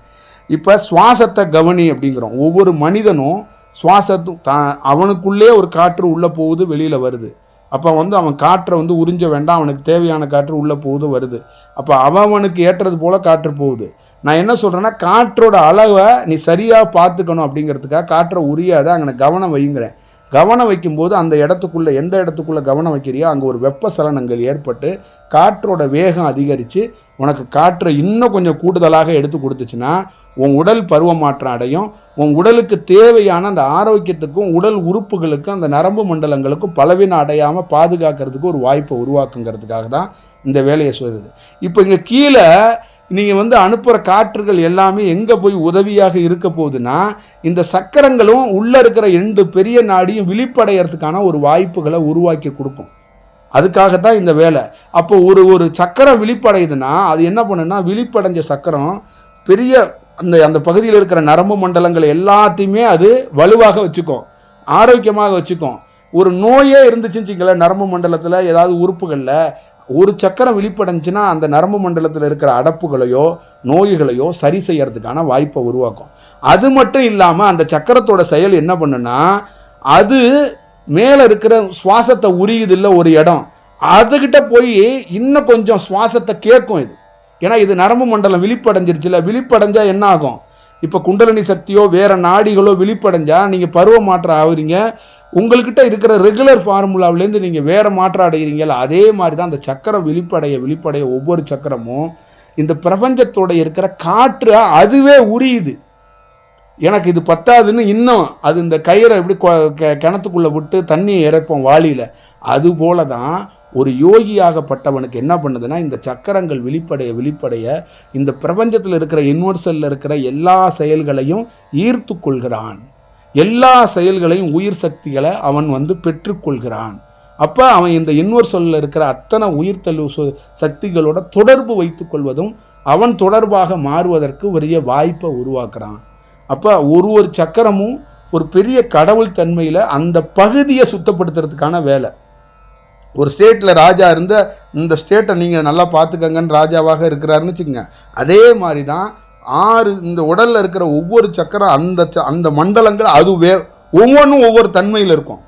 S1: இப்போ சுவாசத்தை கவனி அப்படிங்கிறோம். ஒவ்வொரு மனிதனும் சுவாசத்தும் தா அவனுக்குள்ளே ஒரு காற்று உள்ளே போகுது வெளியில் வருது. அப்போ வந்து அவன் காற்றை வந்து உறிஞ்ச வேண்டாம் அவனுக்கு தேவையான காற்று உள்ளே போகுது வருது. அப்போ அவனுக்கு ஏற்றது போல் காற்று போகுது. நான் என்ன சொல்கிறேன்னா காற்றோட அளவை நீ சரியாக பார்த்துக்கணும் அப்படிங்கிறதுக்காக காற்றை உரியாத அங்கே கவனம் வைங்கிறேன் கவனம் வைக்கும்போது அந்த இடத்துக்குள்ளே எந்த இடத்துக்குள்ளே கவனம் வைக்கிறியோ அங்கே ஒரு வெப்ப சலனங்கள் ஏற்பட்டு காற்றோட வேகம் அதிகரித்து உனக்கு காற்றை இன்னும் கொஞ்சம் கூடுதலாக எடுத்து கொடுத்துச்சுன்னா உன் உடல் பருவமாற்றம் அடையும். உன் உடலுக்கு தேவையான அந்த ஆரோக்கியத்துக்கும் உடல் உறுப்புகளுக்கும் அந்த நரம்பு மண்டலங்களுக்கும் பலவீனம் அடையாமல் பாதுகாக்கிறதுக்கு ஒரு வாய்ப்பை உருவாக்குங்கிறதுக்காக தான் இந்த வேலையை சொல்கிறது இப்போ இங்கே கீழே நீங்கள் வந்து அனுப்புகிற காற்றுகள் எல்லாமே எங்கே போய் உதவியாக இருக்க போகுதுன்னா இந்த சக்கரங்களும் உள்ளே இருக்கிற ரெண்டு பெரிய நாடியும் விழிப்படைகிறதுக்கான ஒரு வாய்ப்புகளை உருவாக்கி கொடுக்கும். அதுக்காகத்தான் இந்த வேலை. அப்போ ஒரு ஒரு சக்கரம் விழிப்படையுதுன்னா அது என்ன பண்ணுன்னா விழிப்படைஞ்ச சக்கரம் பெரிய அந்த அந்த பகுதியில் இருக்கிற நரம்பு மண்டலங்கள் எல்லாத்தையுமே அது வலுவாக வச்சுக்கும். ஆரோக்கியமாக வச்சுக்கும். ஒரு நோயே இருந்துச்சுன்னு வச்சுக்கங்களேன் நரம்பு மண்டலத்தில் ஏதாவது உறுப்புகளில் ஒரு சக்கரம் விழிப்படைஞ்சுன்னா அந்த நரம்பு மண்டலத்தில் இருக்கிற அடப்புகளையோ நோய்களையோ சரி செய்யறதுக்கான வாய்ப்பை உருவாக்கும். அது மட்டும் இல்லாமல் அந்த சக்கரத்தோட செயல் என்ன பண்ணுன்னா அது மேலே இருக்கிற சுவாசத்தை உரியுது இல்லை ஒரு இடம். அதுகிட்ட போய் இன்னும் கொஞ்சம் சுவாசத்தை கேட்கும் இது. ஏன்னா இது நரம்பு மண்டலம் விழிப்படைஞ்சிருச்சுல விழிப்படைஞ்சா என்ன ஆகும்? இப்போ குண்டலினி சக்தியோ வேறு நாடிகளோ விழிப்படைஞ்சால் நீங்கள் பருவ மாற்றம் ஆகுறீங்க. உங்கள்கிட்ட இருக்கிற ரெகுலர் ஃபார்முலாவிலேருந்து நீங்கள் வேறு மாற்றம் அடைகிறீங்களா அதே மாதிரி தான் அந்த சக்கரம் விழிப்படைய விழிப்படைய ஒவ்வொரு சக்கரமும் இந்த பிரபஞ்சத்தோட இருக்கிற காற்று அதுவே உரியுது. எனக்கு இது பத்தாதுன்னு இன்னும் அது இந்த கயிறை எப்படி கொ- கெ- கிணத்துக்குள்ளே விட்டு தண்ணியை இறைப்போம் வாளியில். அதுபோல தான் ஒரு யோகியாகப்பட்டவனுக்கு என்ன பண்ணுதுன்னா இந்த சக்கரங்கள் விழிப்படைய விழிப்படைய இந்த பிரபஞ்சத்தில் இருக்கிற யூனிவர்சலில் இருக்கிற எல்லா செயல்களையும் ஈர்த்து கொள்கிறான். எல்லா செயல்களையும் உயிர் சக்திகளை அவன் வந்து பெற்றுக்கொள்கிறான். அப்போ அவன் இந்த யூனிவர்சலில் இருக்கிற அத்தனை உயிர்த்தெழு சு- சக்திகளோட தொடர்பு வைத்துக்கொள்வதும் அவன் தொடர்பாக மாறுவதற்கு உரிய வாய்ப்பை உருவாக்குறான். அப்போ ஒரு ஒரு சக்கரமும் ஒரு பெரிய கடவுள் தன்மையில் அந்த பகுதியை சுத்தப்படுத்துறதுக்கான வேலை. ஒரு ஸ்டேட்டில் ராஜா இருந்த இந்த ஸ்டேட்டை நீங்கள் நல்லா பார்த்துக்கங்கன்னு ராஜாவாக இருக்கிறாருன்னு வச்சுக்கோங்க. அதே மாதிரி தான் ஆறு இந்த உடலில் இருக்கிற ஒவ்வொரு சக்கரம் அந்த ச- அந்த மண்டலங்கள் அது வே ஒவ்வொன்றும் ஒவ்வொரு தன்மையில் இருக்கும்.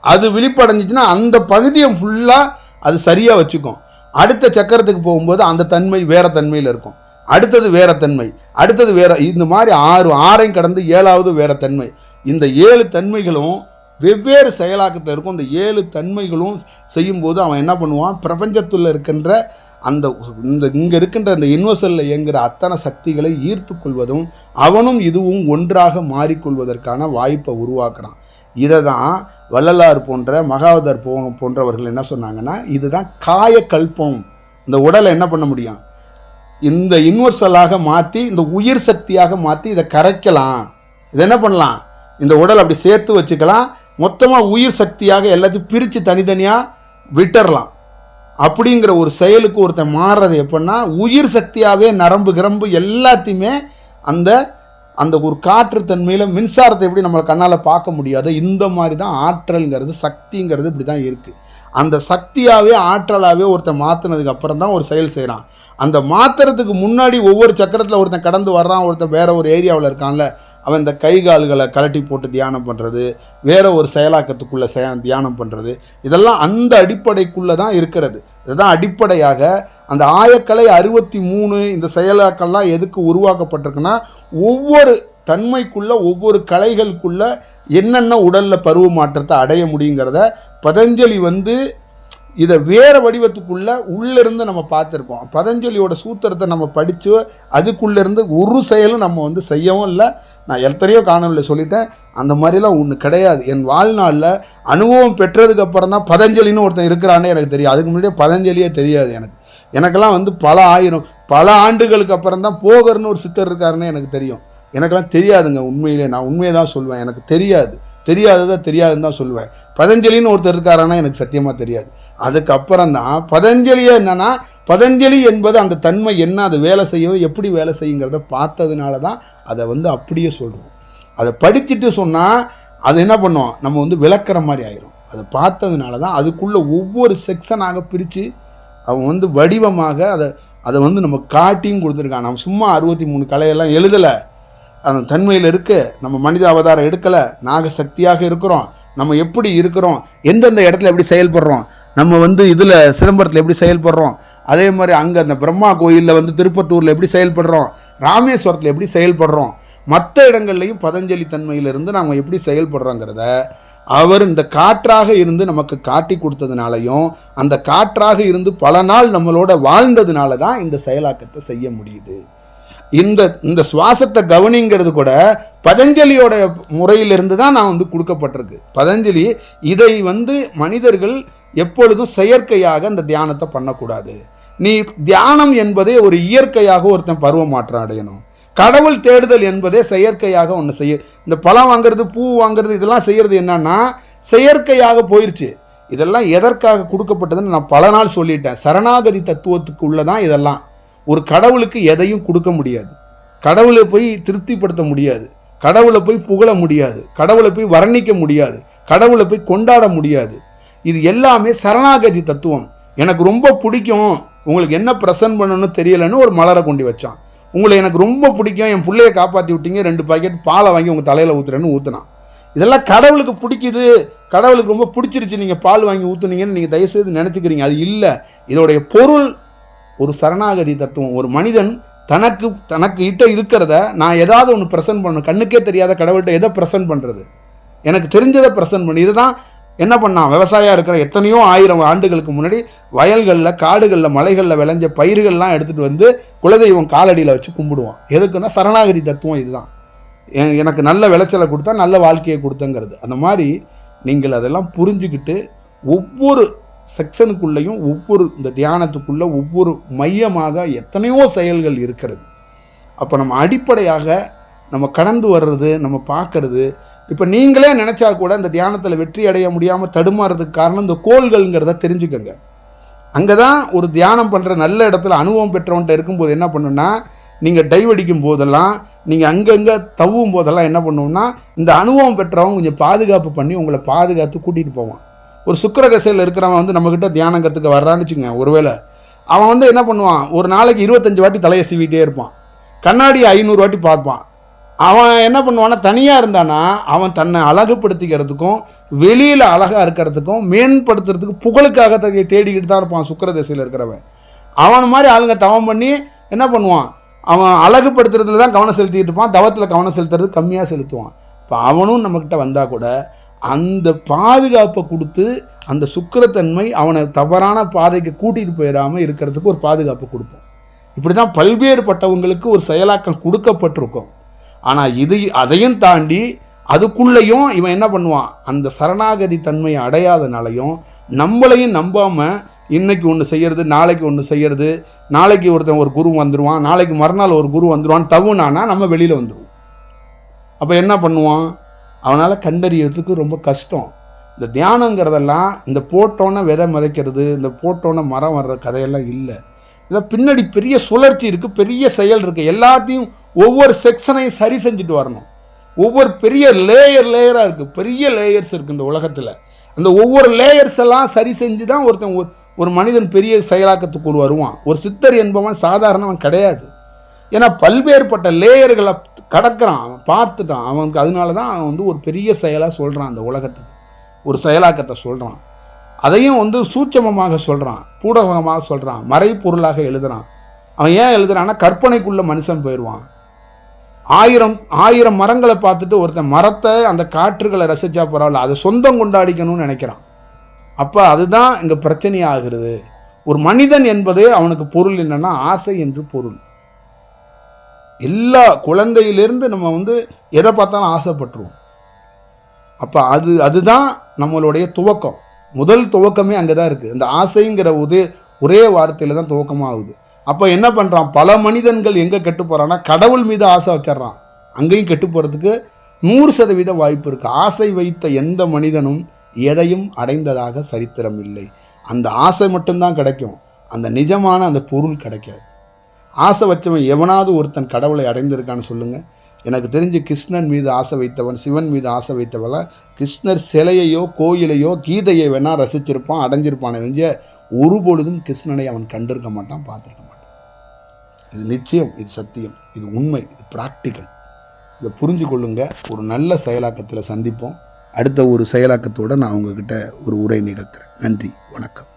S1: அது விழிப்படைஞ்சிச்சுன்னா அந்த பகுதியை ஃபுல்லாக அது சரியாக வச்சுக்கும். அடுத்த சக்கரத்துக்கு போகும்போது அந்த தன்மை வேறு தன்மையில் இருக்கும். அடுத்தது வேற தன்மை. அடுத்தது வேற இந்த மாதிரி ஆறு ஆறையும் கடந்து ஏழாவது வேற தன்மை. இந்த ஏழு தன்மைகளும் வெவ்வேறு செயலாக்கத்தில் இருக்கும். இந்த ஏழு தன்மைகளும் செய்யும்போது அவன் என்ன பண்ணுவான்? பிரபஞ்சத்தில் இருக்கின்ற அந்த இந்த இங்கே இருக்கின்ற அந்த யூனிவர்சலில் இயங்குகிற அத்தனை சக்திகளை ஈர்த்து கொள்வதும் அவனும் இதுவும் ஒன்றாக மாறிக்கொள்வதற்கான வாய்ப்பை உருவாக்குறான். இதை தான் வள்ளலார் போன்ற மகாவதர் போ போன்றவர்கள் என்ன சொன்னாங்கன்னா இதுதான் காயக்கல்பம். இந்த உடலை என்ன பண்ண முடியும்? இந்த யூனிவர்சலாக மாற்றி இந்த உயிர் சக்தியாக மாற்றி இதை கரைக்கலாம். இதை என்ன பண்ணலாம்? இந்த உடல் அப்படி சேர்த்து வச்சுக்கலாம். மொத்தமாக உயிர் சக்தியாக எல்லாத்தையும் பிரித்து தனித்தனியாக விட்டுறலாம். அப்படிங்கிற ஒரு செயலுக்கு ஒருத்தன் மாறுறது எப்படின்னா உயிர் சக்தியாகவே நரம்பு கிரம்பு எல்லாத்தையுமே அந்த அந்த ஒரு காற்று தன்மையில் மின்சாரத்தை எப்படி நம்ம கண்ணால் பார்க்க முடியாதோ இந்த மாதிரி தான் ஆற்றல்ங்கிறது சக்திங்கிறது இப்படி தான் இருக்குது அந்த சக்தியாகவே ஆற்றலாகவே ஒருத்தன் மாற்றினதுக்கு அப்புறம் தான் ஒரு செயல் செய்கிறான் அந்த மாற்றுறதுக்கு முன்னாடி ஒவ்வொரு சக்கரத்தில் ஒருத்தன் கடந்து வர்றான் ஒருத்தன் வேற ஒரு ஏரியாவில் இருக்கான்ல அவன் இந்த கை கால்களை கலட்டி போட்டு தியானம் பண்ணுறது வேற ஒரு செயலாக்கத்துக்குள்ளே செய தியானம் பண்ணுறது இதெல்லாம் அந்த அடிப்படைக்குள்ளே தான் இருக்கிறது. இதுதான் அடிப்படையாக அந்த ஆயக்கலை அறுபத்தி மூணு இந்த செயலாக்கள்லாம் எதுக்கு உருவாக்கப்பட்டிருக்குன்னா ஒவ்வொரு தன்மைக்குள்ளே ஒவ்வொரு கலைகளுக்குள்ள என்னென்ன உடலில் பருவ மாற்றத்தை அடைய முடியுங்கிறத பதஞ்சலி வந்து இதை வேறு வடிவத்துக்குள்ளே உள்ளிருந்து நம்ம பார்த்துருக்கோம். பதஞ்சலியோட சூத்திரத்தை நம்ம படித்து அதுக்குள்ளேருந்து ஒரு செயலும் நம்ம வந்து செய்யவும் இல்லை. நான் எத்தனையோ காணொலியில் சொல்லிட்டேன். அந்த மாதிரிலாம் ஒன்று கிடையாது. என் வாழ்நாளில் அனுபவம் பெற்றதுக்கு அப்புறம் தான் பதஞ்சலின்னு ஒருத்தன் இருக்கிறானே எனக்கு தெரியும். அதுக்கு முன்னாடியே பதஞ்சலியே தெரியாது எனக்கு. எனக்கெல்லாம் வந்து பல ஆயிரம் பல ஆண்டுகளுக்கு அப்புறம் தான் போகர்னு ஒரு சித்தர் இருக்காருன்னு எனக்கு தெரியும். எனக்கெல்லாம் தெரியாதுங்க உண்மையிலே. நான் உண்மையை தான் சொல்லுவேன் எனக்கு தெரியாது. தெரியாததை தெரியாதுன்னு தான் சொல்லுவேன் பதஞ்சலின்னு ஒருத்தர் இருக்காரானா எனக்கு சத்தியமாக தெரியாது. அதுக்கப்புறம் தான் பதஞ்சலியே என்னன்னா பதஞ்சலி என்பது அந்த தன்மை என்ன அது வேலை செய்யுது எப்படி வேலை செய்யுங்கிறத பார்த்ததுனால தான் அதை வந்து அப்படியே சொல்கிறோம் அதை படிச்சுட்டு சொன்னால் அது என்ன பண்ணுவோம் நம்ம வந்து விளக்குற மாதிரி ஆயிரும். அதை பார்த்ததுனால தான் அதுக்குள்ளே ஒவ்வொரு செக்ஷனாக பிரித்து அவன் வந்து வடிவமாக அதை அதை வந்து நம்ம காட்டியும் கொடுத்துருக்கான். நம்ம சும்மா அறுபத்தி மூணு கலையெல்லாம் எழுதலை. அந்த தன்மையில் இருக்கு. நம்ம மனித அவதாரம் எடுக்கலை. நாக சக்தியாக இருக்கிறோம். நம்ம எப்படி இருக்கிறோம்? எந்தெந்த இடத்துல எப்படி செயல்படுறோம்? நம்ம வந்து இதில் சிதம்பரத்தில் எப்படி செயல்படுறோம்? அதே மாதிரி அங்கே அந்த பிரம்மா கோயிலில் வந்து திருப்பத்தூரில் எப்படி செயல்படுறோம்? ராமேஸ்வரத்தில் எப்படி செயல்படுறோம்? மற்ற இடங்கள்லையும் பதஞ்சலி தன்மையிலிருந்து நாம் எப்படி செயல்படுறோங்கிறத அவர் இந்த காற்றாக இருந்து நமக்கு காட்டி கொடுத்ததுனாலையும் அந்த காற்றாக இருந்து பல நாள் நம்மளோட வாழ்ந்ததுனால தான் இந்த செயலாக்கத்தை செய்ய முடியுது. இந்த இந்த சுவாசத்தை கவனிங்கிறது கூட பதஞ்சலியோட முறையிலிருந்து தான் நான் வந்து கொடுக்கப்பட்டிருக்கு. பதஞ்சலி இதை வந்து மனிதர்கள் எப்பொழுதும் செயற்கையாக அந்த தியானத்தை பண்ணக்கூடாது. நீ தியானம் என்பதே ஒரு இயற்கையாக ஒருத்தன் பருவ மாற்றம் அடையணும். கடவுள் தேடுதல் என்பதே செயற்கையாக ஒன்று செய்ய இந்த பழம் வாங்குறது பூ வாங்குறது இதெல்லாம் செய்கிறது என்னன்னா செயற்கையாக போயிடுச்சு இதெல்லாம் எதற்காக கொடுக்கப்பட்டதுன்னு நான் பல நாள் சொல்லிட்டேன். சரணாகதி தத்துவத்துக்கு உள்ளதான் இதெல்லாம். ஒரு கடவுளுக்கு எதையும் கொடுக்க முடியாது. கடவுளை போய் திருப்திப்படுத்த முடியாது. கடவுளை போய் புகழ முடியாது. கடவுளை போய் வர்ணிக்க முடியாது. கடவுளை போய் கொண்டாட முடியாது. இது எல்லாமே சரணாகதி தத்துவம். எனக்கு ரொம்ப பிடிக்கும். உங்களுக்கு என்ன ப்ரெசன்ட் பண்ணணும்னு தெரியலன்னு ஒரு மலரை கொண்டு வச்சான். உங்களை எனக்கு ரொம்ப பிடிக்கும். என் பிள்ளைய காப்பாற்றி விட்டீங்க. ரெண்டு பாக்கெட் பாலை வாங்கி உங்கள் தலையில் ஊற்றுறேன்னு ஊற்றுனான் இதெல்லாம் கடவுளுக்கு பிடிக்குது. கடவுளுக்கு ரொம்ப பிடிச்சிருச்சு. நீங்கள் பால் வாங்கி ஊற்றுனீங்கன்னு நீங்கள் தயவுசெய்து நினச்சிக்கிறீங்க. அது இல்லை. இதோடைய பொருள் ஒரு சரணாகதி தத்துவம். ஒரு மனிதன் தனக்கு தனக்கு கிட்ட இருக்கிறத நான் ஏதாவது ஒன்று ப்ரெசன்ட் பண்ணணும். கண்ணுக்கே தெரியாத கடவுள்கிட்ட எதை ப்ரெசன்ட் பண்ணுறது எனக்கு தெரிஞ்சதை ப்ரெசன்ட் பண்ணி இதுதான் என்ன பண்ணான் விவசாயம் இருக்கிற எத்தனையோ ஆயிரம் ஆண்டுகளுக்கு முன்னாடி வயல்களில் காடுகளில் மலைகளில் விளைஞ்ச பயிர்கள்லாம் எடுத்துகிட்டு வந்து குலதெய்வம் காலடியில் வச்சு கும்பிடுவான். எதுக்குன்னா சரணாகதி தத்துவம் இதுதான். எனக்கு நல்ல விளைச்சலை கொடுத்தா நல்ல வாழ்க்கையை கொடுத்தங்கிறது. அந்த மாதிரி நீங்கள் அதெல்லாம் புரிஞ்சுக்கிட்டு ஒவ்வொரு செக்ஷனுக்குள்ளேயும் ஒவ்வொரு இந்த தியானத்துக்குள்ளே ஒவ்வொரு மையமாக எத்தனையோ செயல்கள் இருக்கிறது. அப்போ நம்ம அடிப்படையாக நம்ம கடந்து வர்றது நம்ம பார்க்கறது இப்போ நீங்களே நினச்சா கூட இந்த தியானத்தில் வெற்றி அடைய முடியாமல் தடுமாறதுக்கு காரணம் இந்த கோள்கள்ங்கிறத தெரிஞ்சுக்கோங்க. அங்கே தான் ஒரு தியானம் பண்ணுற நல்ல இடத்துல அனுபவம் பெற்றவன்ட்ட இருக்கும்போது என்ன பண்ணுன்னா நீங்கள் டைவ் அடிக்கும் போதெல்லாம் நீங்கள் அங்கங்கே தவ்வும் போதெல்லாம் என்ன பண்ணுவோம்னா இந்த அனுபவம் பெற்றவன் கொஞ்சம் பாதுகாப்பு பண்ணி உங்களை பாதுகாத்து கூட்டிகிட்டு போவான். ஒரு சுக்கிரகசையில் இருக்கிறவன் வந்து நம்மக்கிட்ட தியானம் கற்றுக்க வர்றான்னு வச்சுங்க ஒருவேளை. அவன் வந்து என்ன பண்ணுவான் ஒரு நாளைக்கு இருபத்தஞ்சு வாட்டி தலையை சீவிட்டே இருப்பான். கண்ணாடி ஐநூறு வாட்டி பார்ப்பான். அவன் என்ன பண்ணுவான்னா தனியாக இருந்தானா அவன் தன்னை அழகுபடுத்திக்கிறதுக்கும் வெளியில் அழகாக இருக்கிறதுக்கும் மேம்படுத்துறதுக்கு புகழுக்காக தேடிக்கிட்டு தான் இருப்பான் சுக்கர திசையில் இருக்கிறவன். அவன் மாதிரி ஆளுங்க தவம் பண்ணி என்ன பண்ணுவான்? அவன் அழகுபடுத்துறதுல தான் கவனம் செலுத்திட்டு இருப்பான் தவத்தில் கவனம் செலுத்துறது கம்மியாக செலுத்துவான். இப்போ அவனும் நம்மக்கிட்ட வந்தால் கூட அந்த பாதுகாப்பை கொடுத்து அந்த சுக்கிரத்தன்மை அவனை தவறான பாதைக்கு கூட்டிகிட்டு போயிடாமல் இருக்கிறதுக்கு ஒரு பாதுகாப்பு கொடுப்போம். இப்படி தான் பல்வேறுபட்டவங்களுக்கு ஒரு செயலாக்கம் கொடுக்கப்பட்டிருக்கும். ஆனால் இது அதையும் தாண்டி அதுக்குள்ளேயும் இவன் என்ன பண்ணுவான்? அந்த சரணாகதி தன்மையை அடையாதனாலையும் நம்மளையும் நம்பாமல் இன்னைக்கு ஒன்று செய்யறது நாளைக்கு ஒன்று செய்யறது நாளைக்கு ஒருத்தன் ஒரு குரு வந்துடுவான் நாளைக்கு மறுநாள் ஒரு குரு வந்துடுவான் தவுனானா நம்ம வெளியில் வந்துடுவோம் அப்போ என்ன பண்ணுவான்? அவனால் கண்டறியறதுக்கு ரொம்ப கஷ்டம். இந்த தியானங்கிறதெல்லாம் இந்த போட்டோன்னே விதை மதைக்கிறது இந்த போட்டோன்னே மரம் வர்ற கதையெல்லாம் இல்லை. இதில் பின்னாடி பெரிய சுழற்சி இருக்குது பெரிய செயல் இருக்குது எல்லாத்தையும் ஒவ்வொரு செக்ஷனையும் சரி செஞ்சுட்டு வரணும். ஒவ்வொரு பெரிய லேயர் லேயராக இருக்குது பெரிய லேயர்ஸ் இருக்குது இந்த உலகத்தில். அந்த ஒவ்வொரு லேயர்ஸ் எல்லாம் சரி செஞ்சு தான் ஒருத்தன் ஒரு ஒரு மனிதன் பெரிய செயலாக்கத்துக்குள் வருவான். ஒரு சித்தர் என்பவன் சாதாரணவன் கிடையாது. ஏன்னா பல்வேறுபட்ட லேயர்களை கடக்கிறான். அவன் பார்த்துட்டான். அவனுக்கு அதனால தான் அவன் வந்து ஒரு பெரிய செயலாக சொல்கிறான் அந்த உலகத்துக்கு. ஒரு செயலாக்கத்தை சொல்கிறான் அதையும் வந்து சூட்சமமாக சொல்கிறான் பூடகமாக சொல்கிறான் மறைப்பொருளாக எழுதுகிறான் அவன் ஏன் எழுதுறான்னா கற்பனைக்குள்ள மனுஷன் போயிடுவான். ஆயிரம் ஆயிரம் மரங்களை பார்த்துட்டு ஒருத்தன் மரத்தை அந்த காற்றுகளை ரசிச்சா பரவாயில்ல. அதை சொந்தம் கொண்டாடிக்கணும்னு நினைக்கிறான். அப்போ அதுதான் இங்கே பிரச்சனையாகிறது. ஒரு மனிதன் என்பது அவனுக்கு பொருள் என்னன்னா ஆசை என்று பொருள். எல்லா குழந்தையிலிருந்து நம்ம வந்து எதை பார்த்தாலும் ஆசைப்பட்டுருவோம். அப்போ அது அதுதான் நம்மளுடைய துவக்கம். முதல் துவக்கமே அங்கே தான் இருக்குது இந்த ஆசைங்கிற ஒரே ஒரே வார்த்தையில் தான் துவக்கமாகுது. அப்போ என்ன பண்ணுறான் பல மனிதன்கள் எங்கே கெட்டு போகிறான்னா கடவுள் மீது ஆசை வச்சிட்றான். அங்கேயும் கெட்டு போகிறதுக்கு நூறு சதவீத வாய்ப்பு இருக்குது ஆசை வைத்த எந்த மனிதனும் எதையும் அடைந்ததாக சரித்திரம் இல்லை. அந்த ஆசை மட்டும்தான் கிடைக்கும். அந்த நிஜமான அந்த பொருள் கிடைக்காது. ஆசை வச்சவன் எவனாவது ஒருத்தன் கடவுளை அடைந்திருக்கான்னு சொல்லுங்கள் எனக்கு தெரிஞ்சு கிருஷ்ணன் மீது ஆசை வைத்தவன் சிவன் மீது ஆசை வைத்தவள கிருஷ்ணர் சிலையையோ கோயிலையோ கீதையை வேணால் ரசிச்சிருப்பான் அடைஞ்சிருப்பான் ஒழிய ஒரு பொழுதும் கிருஷ்ணனை அவன் கண்டிருக்க மாட்டான் பார்த்துருக்க இது நிச்சயம் இது சத்தியம் இது உண்மை இது ப்ராக்டிக்கல் இதை புரிஞ்சு கொள்ளுங்க ஒரு நல்ல செயலாக்கத்தில் சந்திப்போம். அடுத்த ஒரு செயலாக்கத்தோடு நான் உங்ககிட்ட ஒரு உரை நிகழ்த்துறேன். நன்றி வணக்கம்.